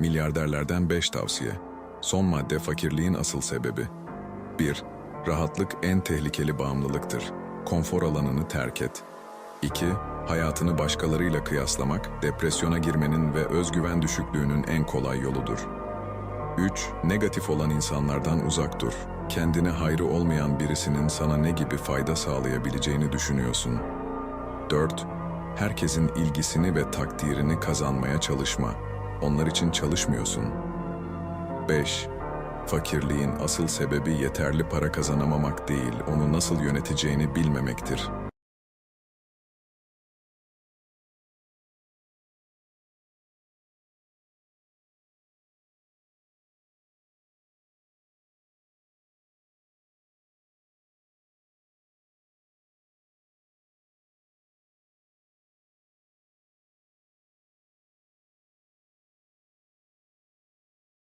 Milyarderlerden 5 tavsiye. Son madde fakirliğin asıl sebebi. 1. Rahatlık en tehlikeli bağımlılıktır. Konfor alanını terk et. 2. Hayatını başkalarıyla kıyaslamak, depresyona girmenin ve özgüven düşüklüğünün en kolay yoludur. 3. Negatif olan insanlardan uzak dur. Kendine hayrı olmayan birisinin sana ne gibi fayda sağlayabileceğini düşünüyorsun. 4. Herkesin ilgisini ve takdirini kazanmaya çalışma. Onlar için çalışmıyorsun. 5. Fakirliğin asıl sebebi yeterli para kazanamamak değil, onu nasıl yöneteceğini bilmemektir.